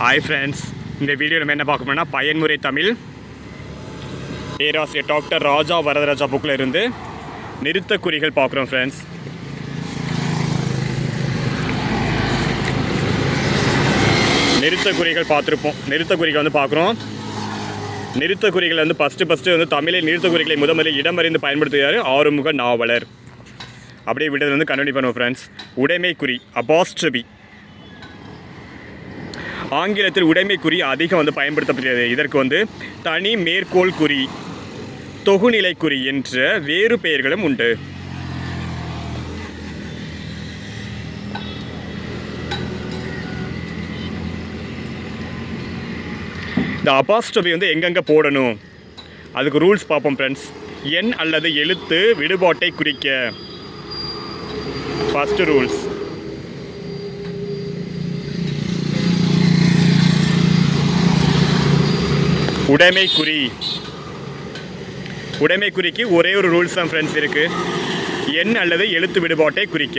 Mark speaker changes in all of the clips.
Speaker 1: Hi friends இந்த video நம்ம என்ன பார்க்க பயன்முறை தமிழ். பேராசிரியர் டாக்டர் ராஜா வரதராஜா புக்கில் இருந்து நிறுத்த குறிகள் பார்க்குறோம் ஃப்ரெண்ட்ஸ் நிறுத்த குறிகள் பார்த்துருப்போம். நிறுத்த குறிகள் வந்து பார்க்குறோம். நிறுத்த குறிகள் வந்து ஃபஸ்ட்டு ஃபஸ்ட்டு வந்து தமிழில் நிறுத்த குறிகளை முத முதலில் இடமறிந்து பயன்படுத்துகிறார் ஆறுமுக நாவலர். அப்படியே விட்டது வந்து கண்டினியூ பண்ணுவோம் ஃப்ரெண்ட்ஸ் உடைமை குறி அபாஸ்ட்ரபி ஆங்கிலத்தில் உடைமை குறி அதிகம் வந்து பயன்படுத்தப்படுகிறது இதற்கு வந்து தனி மேற்கோள் குறி தொகுநிலை குறி என்ற வேறு பெயர்களும் உண்டு. இந்த அபாஸ்டபி வந்து எங்கெங்கே போடணும்? அதுக்கு ரூல்ஸ் பார்ப்போம் ஃப்ரெண்ட்ஸ் எண் அல்லது எழுத்து விடுபாட்டை குறிக்க. ஃபஸ்ட்டு ரூல்ஸ் உடைமை குறி உடைமை குறிக்கு ஒரே ஒரு ரூல்ஸ் தான் ஃப்ரெண்ட்ஸ் இருக்குது எண் அல்லது எழுத்து விடுபாட்டை குறிக்க.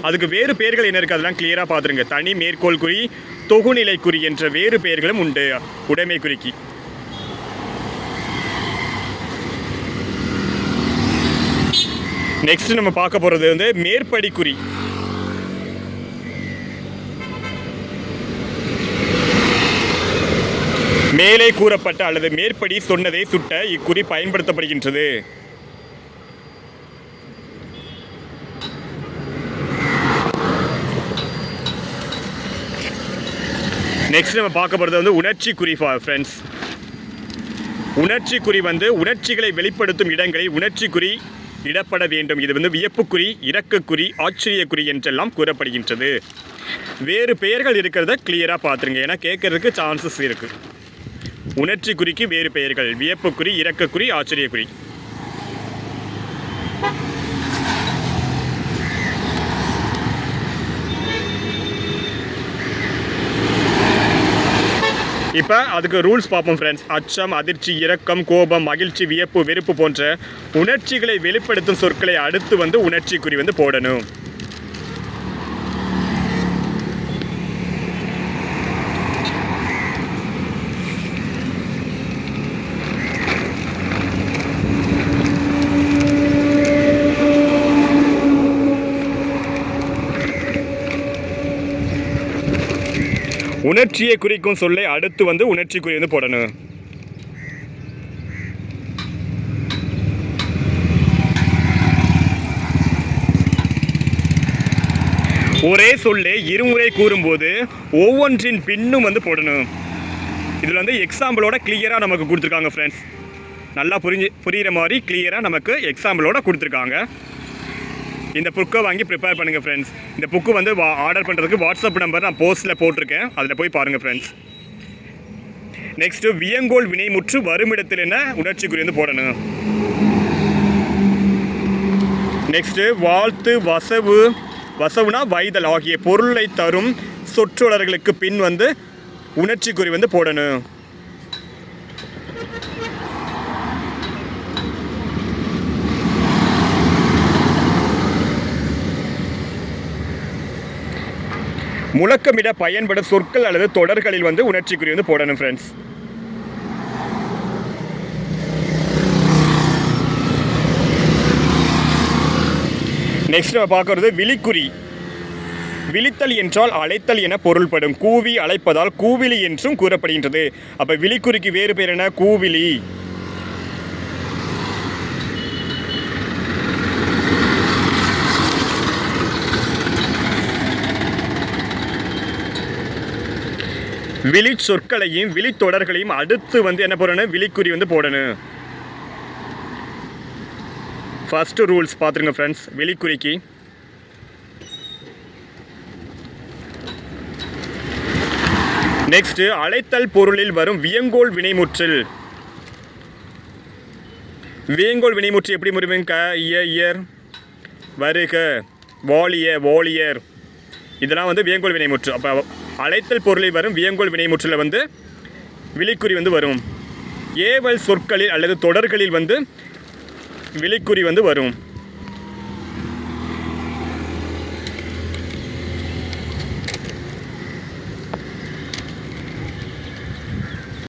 Speaker 1: அதுக்கு வேறு பெயர்கள் என்ன இருக்குது அதெல்லாம் கிளியராக பார்த்துருங்க தனி மேற்கோள் குறி தொகுநிலை குறி என்ற வேறு பெயர்களும் உண்டு உடைமை குறிக்கு நெக்ஸ்ட் நம்ம பார்க்க போகிறது வந்து மேற்படி குறி. மேலே கூறப்பட்ட அல்லது மேற்படி சொன்னதை சுட்ட இக்குறி பயன்படுத்தப்படுகின்றது. நெக்ஸ்ட் நம்ம பார்க்க போகிறது வந்து உணர்ச்சி குறி ஃப்ரெண்ட்ஸ் உணர்ச்சி குறி வந்து உணர்ச்சிகளை வெளிப்படுத்தும் இடங்களில் உணர்ச்சி குறி இடப்பட வேண்டும். இது வந்து வியப்புக்குறி இரக்கக்குறி ஆச்சரியக்குறி என்றெல்லாம் கூறப்படுகின்றது. வேறு பெயர்கள் இருக்கிறத கிளியராக பார்த்துருங்க. ஏன்னா கேட்கறதுக்கு சான்சஸ் இருக்குது உணர்ச்சி குறிக்கு வேறு பெயர்கள் வியப்புக்குறி இரக்கக்குறி ஆச்சரியக்குறி. இப்போ அதுக்கு ரூல்ஸ் பார்ப்போம் ஃப்ரெண்ட்ஸ் அச்சம் அதிர்ச்சி இரக்கம் கோபம் மகிழ்ச்சி வியப்பு வெறுப்பு போன்ற உணர்ச்சிகளை வெளிப்படுத்தும் சொற்களை அடுத்து வந்து உணர்ச்சி குறி வந்து போடணும். உணர்ச்சியை குறிக்கும் சொல்லை அடுத்து வந்து உணர்ச்சி குறி வந்து போடணும். ஒரே சொல்லே இருமுறை கூறும்போது ஒவ்வொன்றின் பின்னும் வந்து போடணும். இதில் வந்து எக்ஸாம்பிளோட கிளியராக நமக்கு கொடுத்துருக்காங்க ஃப்ரெண்ட்ஸ் நல்லா புரிஞ்சு புரிகிற மாதிரி கிளியராக நமக்கு எக்ஸாம்பிளோட கொடுத்துருக்காங்க. இந்த புக்கை வாங்கி ப்ரிப்பேர் பண்ணுங்கள் ஃப்ரெண்ட்ஸ் இந்த புக்கு வந்து வா ஆர்டர் பண்ணுறதுக்கு வாட்ஸ்அப் நம்பர் நான் போஸ்ட்டில் போட்டிருக்கேன். அதில் போய் பாருங்கள் ஃப்ரெண்ட்ஸ் நெக்ஸ்ட்டு வியங்கோல் வினைமுற்று வருமிடத்தில் என்ன உணர்ச்சிக்குறி வந்து போடணும். நெக்ஸ்ட்டு வாழ்த்து வசவு வசவுனா வைதல் ஆகிய பொருளை தரும் சொற்றொடர்களுக்கு பின் வந்து உணர்ச்சி குறி வந்து போடணும். முழக்கமிட பயன்படும் சொற்கள் அல்லது தொடர்களில் வந்து உணர்ச்சிக்குறி வந்து போடணும் ஃப்ரெண்ட்ஸ் நெக்ஸ்ட் நம்ம பார்க்கறது விழிக்குறி. விழித்தல் என்றால் அழைத்தல் என பொருள்படும். கூவி அழைப்பதால் கூவிலி என்றும் கூறப்படுகின்றது. அப்போ விழிக்குறிக்கு வேறு பேர் என்ன? கூவிலி. விழி சொற்களையும் விழித்தொடர்களையும் அடுத்து வந்து என்ன போடணும்? விழிக்குறி வந்து போடணும். ஃபஸ்ட்டு ரூல்ஸ் பார்த்துருங்க ஃப்ரெண்ட்ஸ் விழிக்குறிக்கு. நெக்ஸ்ட்டு அழைத்தல் பொருளில் வரும் வியங்கோல் வினைமுற்றில். வியங்கோல் வினைமுற்று எப்படி முடியும் க இய இயர் வருக. வாலிய வாலியர். இதெல்லாம் வந்து வியங்கோல் வினைமுற்று. அப்போ அழைத்தல் பொருளில் வரும் வியங்கோல் வினைமுற்றில் வந்து விழிக்குறி வந்து வரும். ஏவல் சொற்களில் அல்லது தொடர்களில் வந்து விழிக்குறி வந்து வரும்.